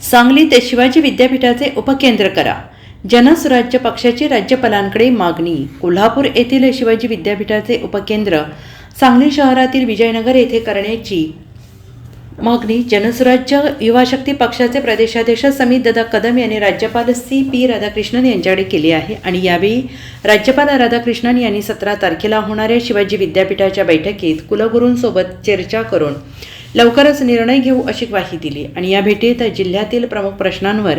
सांगली ते शिवाजी विद्यापीठाचे उपकेंद्र करा. जनसुराज्य पक्षाची राज्यपालांकडे मागणी. कोल्हापूर येथील शिवाजी विद्यापीठाचे उपकेंद्र सांगली शहरातील विजयनगर येथे करण्याची मागणी. जनसुराज्य युवा शक्ती पक्षाचे प्रदेशाध्यक्ष समित दादा कदम यांनी राज्यपाल सी पी राधाकृष्णन यांच्याकडे केली आहे आणि यावेळी राज्यपाल राधाकृष्णन यांनी सतरा तारखेला होणाऱ्या शिवाजी विद्यापीठाच्या बैठकीत कुलगुरूंसोबत चर्चा करून लवकरच निर्णय घेऊ अशी ग्वाही दिली आणि या भेटीत जिल्ह्यातील प्रमुख प्रश्नांवर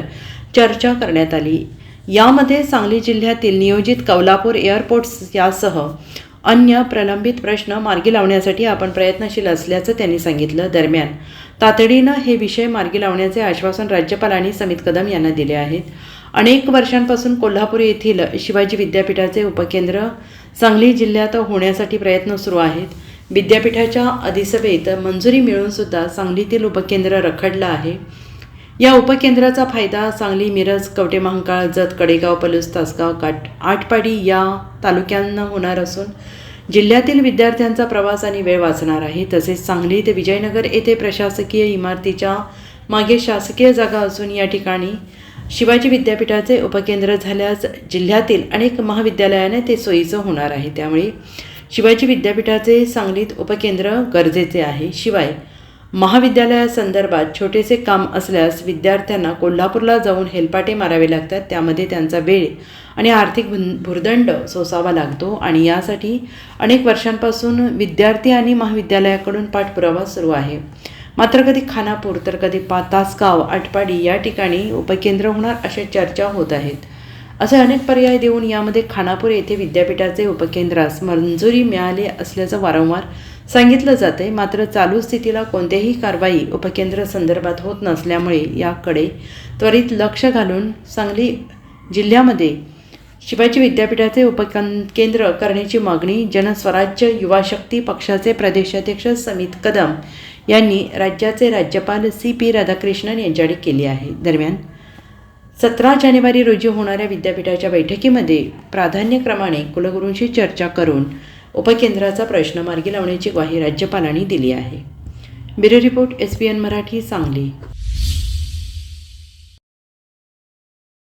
चर्चा करण्यात आली. यामध्ये सांगली जिल्ह्यातील नियोजित कौलापूर एअरपोर्ट्स यासह अन्य प्रलंबित प्रश्न मार्गी लावण्यासाठी आपण प्रयत्नशील असल्याचं त्यांनी सांगितलं. दरम्यान तातडीनं हे विषय मार्गी लावण्याचे आश्वासन राज्यपालांनी समित कदम यांना दिले आहेत. अनेक वर्षांपासून कोल्हापूर येथील शिवाजी विद्यापीठाचे उपकेंद्र सांगली जिल्ह्यात होण्यासाठी प्रयत्न सुरू आहेत. विद्यापीठाच्या अधिसभेत मंजुरी मिळूनसुद्धा सांगलीतील उपकेंद्र रखडलं आहे. या उपकेंद्राचा फायदा सांगली मिरज कवटे महांकाळ जत कडेगाव पलूस तासगाव काट आटपाडी या तालुक्यांना होणार असून जिल्ह्यातील विद्यार्थ्यांचा प्रवास आणि वेळ वाचणार आहे. तसेच सांगली ते विजयनगर येथे प्रशासकीय इमारतीच्या मागे शासकीय जागा असून या ठिकाणी शिवाजी विद्यापीठाचे उपकेंद्र झाल्यास जिल्ह्यातील अनेक महाविद्यालयाने ते सोयीचं होणार आहे. त्यामुळे शिवाजी विद्यापीठाचे सांगलीत उपकेंद्र गरजेचे आहे. शिवाय महाविद्यालयासंदर्भात छोटेसे काम असल्यास विद्यार्थ्यांना कोल्हापूरला जाऊन हेलपाटे मारावे लागतात. त्यामध्ये त्यांचा वेळ आणि आर्थिक भुन भुर्दंड सोसावा लागतो आणि यासाठी अनेक वर्षांपासून विद्यार्थी आणि महाविद्यालयाकडून पाठपुरावा सुरू आहे. मात्र कधी खानापूर तर कधी पा तासगाव आटपाडी या ठिकाणी उपकेंद्र होणार अशा चर्चा होत आहेत. असे अनेक पर्याय देऊन यामध्ये खानापूर येथे विद्यापीठाचे उपकेंद्रास मंजुरी मिळाली असल्याचं वारंवार सांगितलं जाते मात्र चालू स्थितीला कोणत्याही कारवाई उपकेंद्र संदर्भात होत नसल्यामुळे याकडे त्वरित लक्ष घालून सांगली जिल्ह्यामध्ये शिवाजी विद्यापीठाचे उपकेंद्र केंद्र करण्याची मागणी जनस्वराज्य युवा शक्ती पक्षाचे प्रदेशाध्यक्ष समित कदम यांनी राज्याचे राज्यपाल सी पी राधाकृष्णन यांच्याकडे केली आहे. दरम्यान सतरा जानेवारी रोजी होणाऱ्या विद्यापीठाच्या बैठकीमध्ये प्राधान्यक्रमाने कुलगुरूंशी चर्चा करून उपकेंद्राचा प्रश्न मार्गी लावण्याची ग्वाही राज्यपालांनी दिली आहे. Bureau report S P N Marathi Sangli.